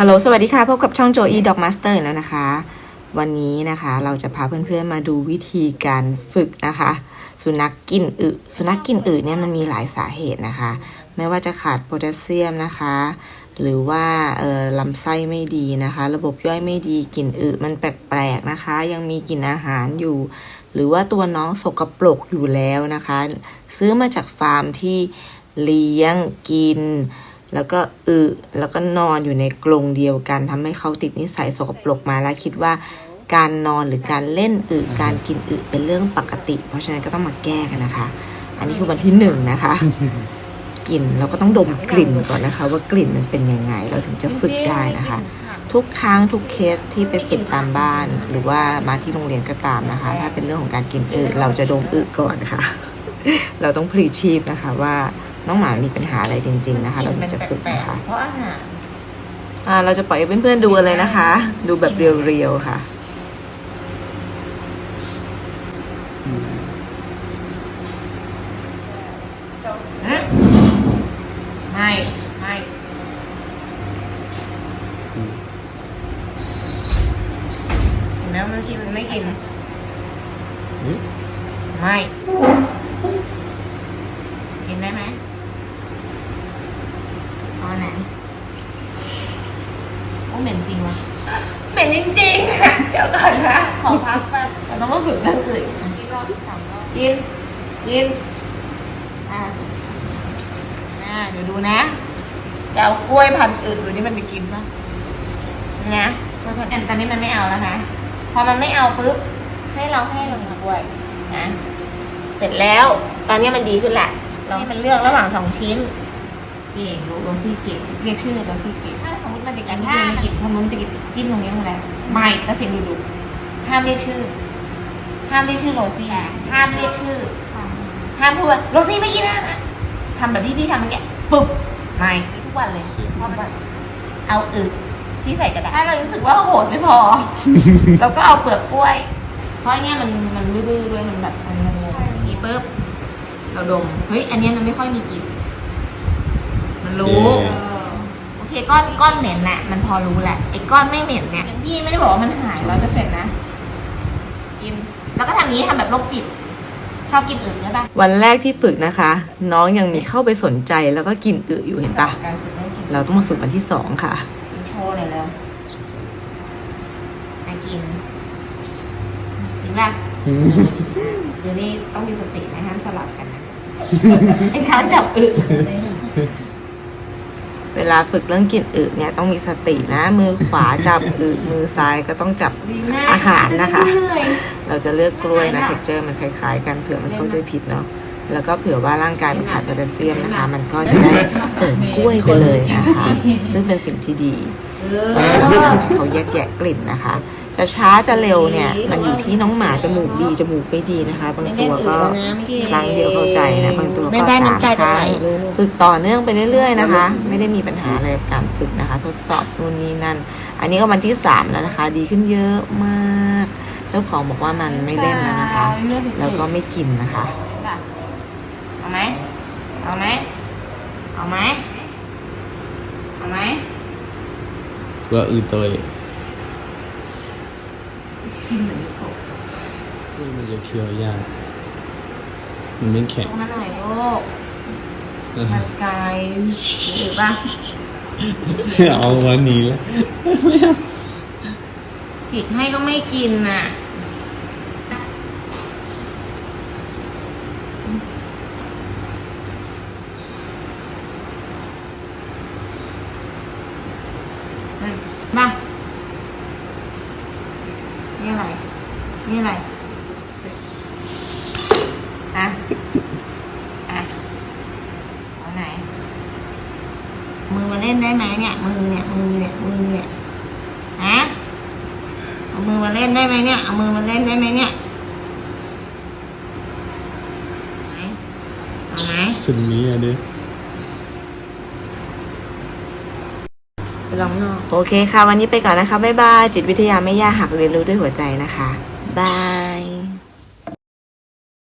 ฮัลโหล สวัสดีค่ะ พบกับช่องโจอีด็อกมาสเตอร์แล้วนะคะ วันนี้นะคะเราจะพาเพื่อนๆมาดูวิธีการฝึกนะคะ สุนัขกินอึสุนัขกินอึเนี่ยมันมีหลายสาเหตุนะคะ ไม่ว่าจะขาดโพแทสเซียมนะคะ หรือว่าเอ่อลำไส้ไม่ดีนะคะ ระบบย่อยไม่ดีกลิ่นอึมันแปลกๆนะคะ ยังมีกลิ่นอาหารอยู่ หรือว่าตัวน้องสกปรกอยู่แล้วนะคะ ซื้อมาจากฟาร์มที่เลี้ยงกิน แล้วก็อึแล้วก็นอนอยู่ในกรงเดียวกันทำให้เขาติดนิสัยสกปรกมาแล้วคิดว่า การนอนหรือการเล่นอึการกินอึเป็นเรื่องปกติ เพราะฉะนั้นก็ต้องมาแก้กันนะคะ อันนี้คือวันที่หนึ่งนะคะกลิ่นเราก็ต้องดมกลิ่นก่อนนะคะ ว่ากลิ่นมันเป็นยังไง เราถึงจะฝึกได้นะคะ ทุกครั้งทุกเคสที่ไปฝึกตามบ้าน หรือว่ามาที่โรงเรียนก็ตามนะคะ ถ้าเป็นเรื่องของการกินอึเราจะดมอึก่อนค่ะ เราต้องพลีชีพนะคะว่า น้องหมามีปัญหาอะไรจริง ๆ นะคะ เราถึงจะฝึกนะคะเพราะอาหารอ่าเราจะปล่อยให้เพื่อนๆดูกันเลยนะคะ ดูแบบเรียวๆค่ะไม่ไม่เห็นไหมบางทีมันไม่กินไม่ กินได้ไหมเอาอันไหนโอ้เหม็นจริ งวะเหม็นจริงๆอะเดี๋ยวก่อนนะ ขอพักแป๊บเราต้องมาฝึกเรื่องอื่นกินรอบสามรอบกิน กิน อะอ่าเดี๋ยวดูนะ จะเอากล้วยพันธุ์อื่นดูนี่มันจะกินปะนี่นะกล้วยพันธุ์อื่นตอนนี้มันไม่เอาแล้วนะ พอมันไม่เอาปุ๊บ ให้เราให้ลงมากล้วยนะ เสร็จแล้ว ตอนนี้มันดีขึ้นแหละ เราให้มันเลือกระหว่างสองชิ้น เก่งโรซี่เก่งเรียกชื่อโรซี่เก่งถ้าส มมติมันจะกินที่มันไม่กินถ้ามันจะกินจิ้มตรงนี้ลงแล้วไม่แล้วเสียงดุๆห้ามเรียกชื่อ ห้ามเรียกชื่อโรซี่ห้ามเรียกชื่อ ห้ามพูดว่าโรซี่ไม่กินนะทำแบบที่พี่ทำเมื่อกี้ปุ๊บไม่ทุกวันเลยเพราะมันเอาอึที่ใส่กระดาษถ้าเรารู้สึกว่าโหดไม่พอ เราก็เอาเปลือกกล้วย เพราะอันเนี้ยมันมันบื้อๆด้วยมันแบบมันงงๆอย่างนี้ปุ๊บเราดมเฮ้ยอันเนี้ยมันไม่ค่อยมีกลิ่นมันรู้ เย้เออโอเคก้อนก้อนเหม็นน่ะ มันพอรู้แหละไอ้ก้อนไม่เหม็นเนี่ยพี่ไม่ได้บอกว่ามันหายร้อยเปอร์เซ็นต์นะกินแล้วก็ทำอย่างนี้ทำแบบโรคจิต ชอบกินอื่นใช่ปะวันแรกที่ฝึกนะคะ น้องยังมีเข้าไปสนใจแล้วก็กินอึอยู่เห็นปะการฝึกให้กินเราต้องมาฝึกวันที่สองค่ะ กินโชว์หน่อยแล้วให้กินกินป่ะเดี๋ยวนี้ต้องมีสตินะห้ามสลับกันนะไอ้เขาจับอึ เวลาฝึกเรื่องกินอึเนี่ยต้องมีสตินะ มือขวาจับอึมือซ้ายก็ต้องจับดีมากอาหารนะคะเหนื่อยเราจะเลือกกล้วยนะเท็กเจอร์มันคล้ายๆ กันเผื่อมันเข้าใจผิดเนาะแล้วก็เผื่อว่าร่างกายมันขาดโพแทสเซียมนะคะ มันก็จะได้เสริมกล้วยไปเลยนะคะ ซึ่งเป็นสิ่งที่ดีแล้วก็ทำให้เขาแยกแยะกลิ่นนะคะ จะช้าจะเร็วเนี่ย มันอยู่ที่น้องหมาจมูกดีจมูกไม่ดีนะคะ บางไม่ตัเล่นวอึก็แล้วนะไม่กินครั้งเดียวเข้าใจนะบางตัวไม่ก็ได้สามน้ำตาคจะรั้ไหลงฝึกต่อเนื่องไปเรื่อย ๆนะคะ ไม่ได้มีปัญหาอะไรกับการฝึกนะคะ ทดสอบนู่นนี่นั่น อันนี้ก็วันที่สามแล้วนะคะ ดีขึ้นเยอะมาก เจ้าของบอกว่ามันไม่เล่นแล้วนะคะ แล้วก็ไม่กินนะคะเอาไหมเอาไหมเอาไหมเอาไหมว่าอือตัวเอง กินเหมือนกบมันจะเคี้ยวยาก มันไม่แข็งลงมาหน่อยลูกมันไกลหรือปะเอาวันนี้แล้วจิบให้ก็ไม่กินน่ะ มา นี่อะไร นี่อะไรอะอะเอาไหน มือมาเล่นได้ไหมเนี่ย มือเนี่ย มือเนี่ย มือเนี่ยฮะเอามือมาเล่นได้ไหมเนี่ย เอามือมาเล่นได้ไหมเนี่ยไหนเอาไหมสุดนี้อะดิไปลองนอกโอเคค่ะ วันนี้ไปก่อนนะคะ บ๊ายบาย จิตวิทยาไม่ยากหักเรียนรู้ด้วยหัวใจนะคะ บาย